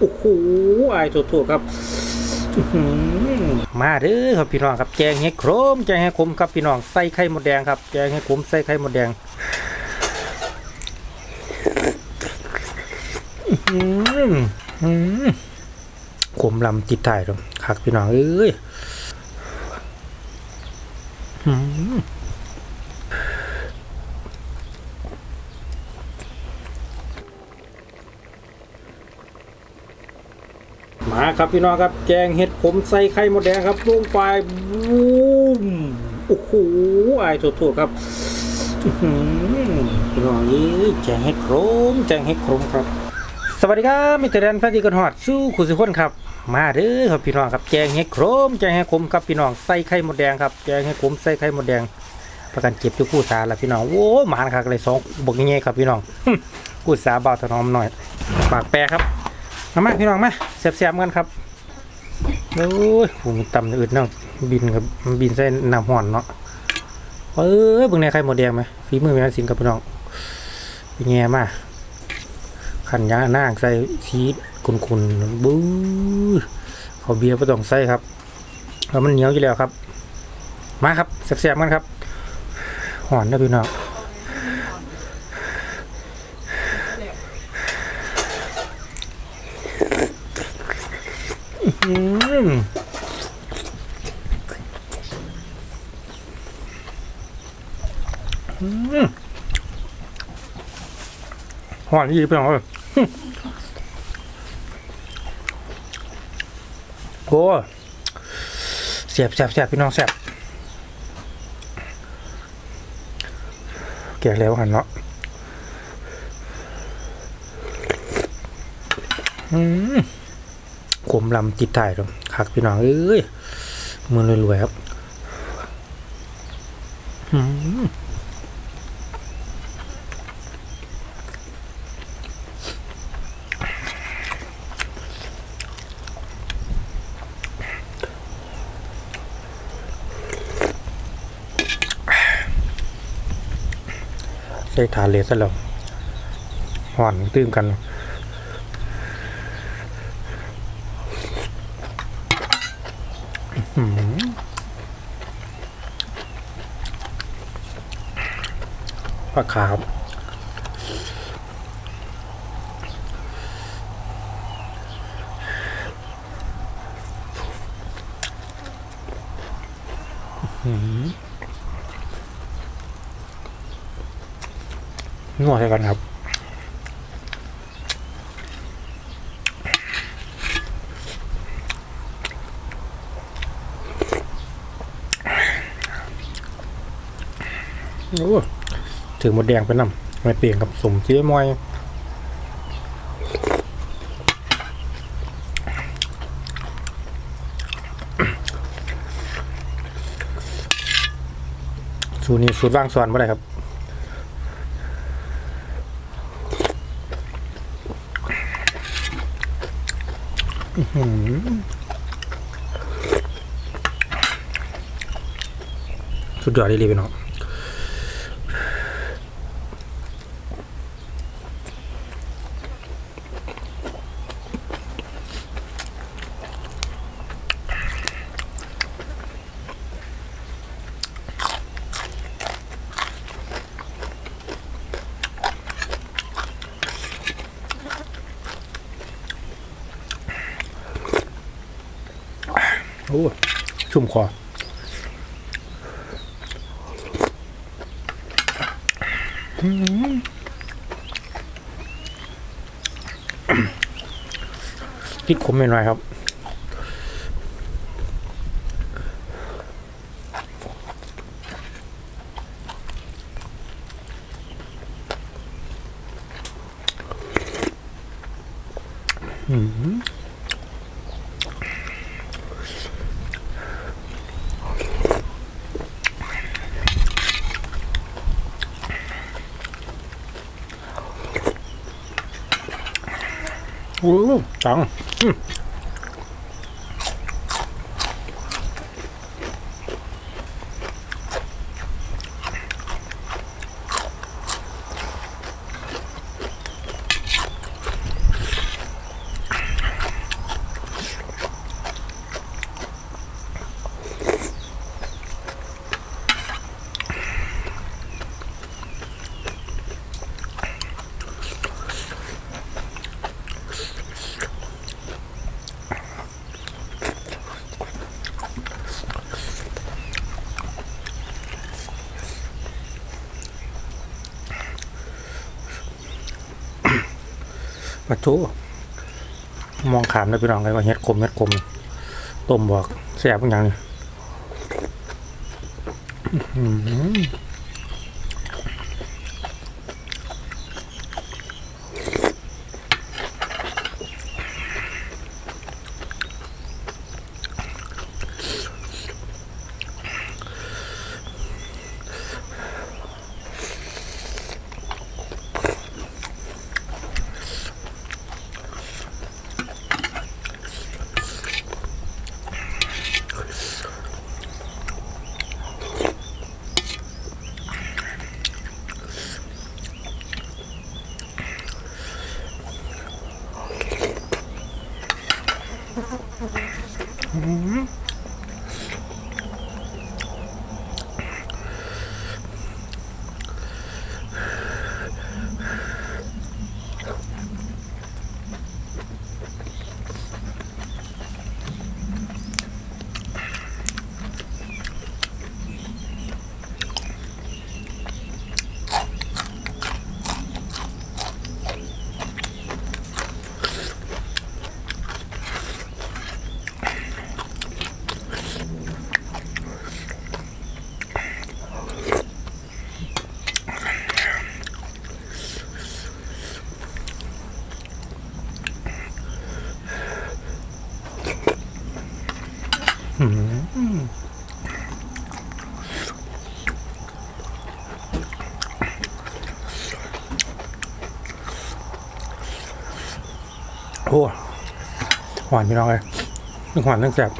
โอ้โหไอ้ถูกๆครับมาเด้อครับพี่น้องครับแจงให้โครมแจงให้ขมครับพี่น้องใส่ไข่หมดแดงครับแจงให้ขมใส่ไข่หมดแดงขมลำติดถ่ายตรงคักพี่น้องเอ้ยอื้อหือ มา ครับพี่น้องครับแกงเห็ดผมใส่ไข่มดแดงครับลงไปบูมโอ้โหไอ้ถูกๆครับพี่น้องนี่แกงเห็ดโครมแกงเห็ดโครมครับ สวัสดีครับมิสเตอร์แดนแฟนดีกันฮอดสู้คุณสุขคนครับมาเด้อครับพี่น้องครับแกงเห็ดโครมแกงเห็ดขมครับพี่น้องใส่ไข่มดแดงครับแกงเห็ดขมใส่ไข่มดแดง ประกันเจ็บจุกู้สาละพี่น้องโอ้หมานคักเลยสองบกง่ายๆครับพี่น้องกู้สาเบาถนอมหน่อยปากแปรครับ มามาพี่น้องมาเสียบๆกันครับโอ้ยผมต่ำอื่นเนาะบินกับบินใส่น้ำห่อนเนาะเอ้ยเบิ่งในใครหมดแดงไหมฝีมือแม่สินกับพี่น้องเป็นแง่มาขันยางนาใส่ชีสคุนๆบู๊เขาเบียร์ไม่ต้องใส่ครับแล้วมันเหนียวอยู่แล้วครับ มาครับเสียบๆกันครับห่อนนะพี่น้อง อืมอืมหวานดีไปหน่อยเลยโอ้เสียบเสียบเสียบพี่น้องเสียบเกลียแล้วหันเนาะอืม ขมลำติดถ่ายตรงคักพี่น้องเอ้ยมือรวยๆครับใส่ฐานเลสซะแล้วหวานตื้มกัน ปลาขาวนวดให้กันครับ โอ้ถือหมดแดงไปนำไม่เปลี่ยนกับสมเจี๊ยมอยสูตรนี้สูตรว่างสอนเมื่อไรครับอื้อหือสุดยอดเลยพี่น้อง โอ้ชุ่มคอนิดขมหน่อยครับ อืม โอ้จั ปะทุมองขามนะพี่น้องกันว่าเฮ็ดคมเฮ็ดคมต้มบอกแซ่บอย่างนี้อื้อหือ โอ้หวานพี่น้องเลยหวานตั้งแซ่บ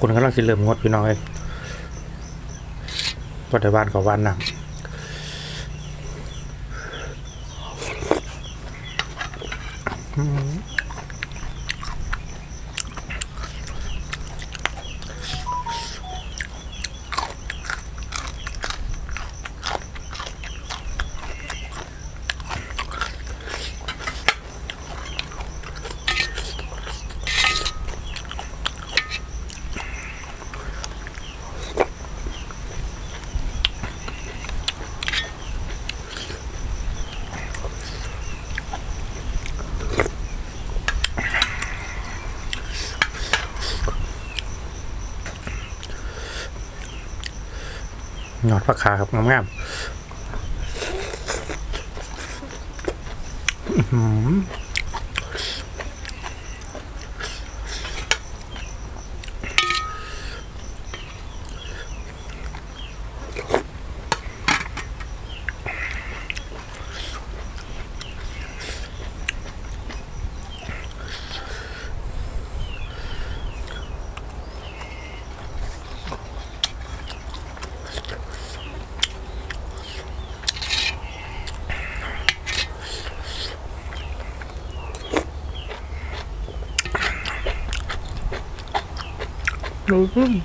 คนกำลังสิเริ่มงดพี่น้องเลยปัจจุบันกับวันนะ ยอดผักขาครับงามๆ 요즘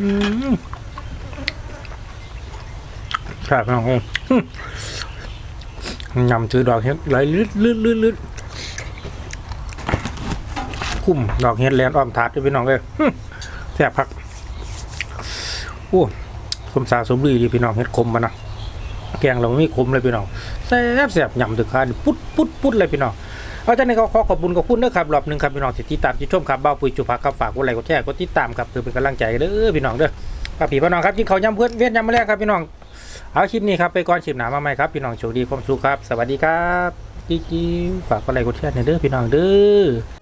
อื้อหืออืมครับน้องเอ้ยอืมยำถือดอกเห็ดไหลลืดลืดลืดลืดคุ้มดอกเห็ดแลนอ้อมถาดด้วยพี่น้องเลยแซ่บพักโอ้สมสาสมรีดีพี่น้องเห็ดคมมานะแกงเราไม่คมเลยพี่น้องแซ่บแซ่บยำถึงคานปุ๊ดปุ๊ดปุ๊ดเลยพี่น้อง เอาจากนี้ก็ขอขอบคุณขอบคุณนะครับรอบหนึ่งครับพี่น้องที่ติดตามที่ชมครับเบ้าปุยจุภักครับฝากกดไลค์กดแชร์กดติดตามครับเพื่อเป็นกำลังใจเด้อพี่น้องเด้อฝากผีพี่น้องครับกินข้าวยำเพื่อนเวียนยำมาแล้วครับพี่น้องเอาคลิปนี้ครับไปก่อนคลิปหนามาใหม่ครับพี่น้องโชคดีความสุขครับ สวัสดีครับจิ๊กฝากกดไลค์กดแชร์ในอยเด้อพี่น้องเด้อ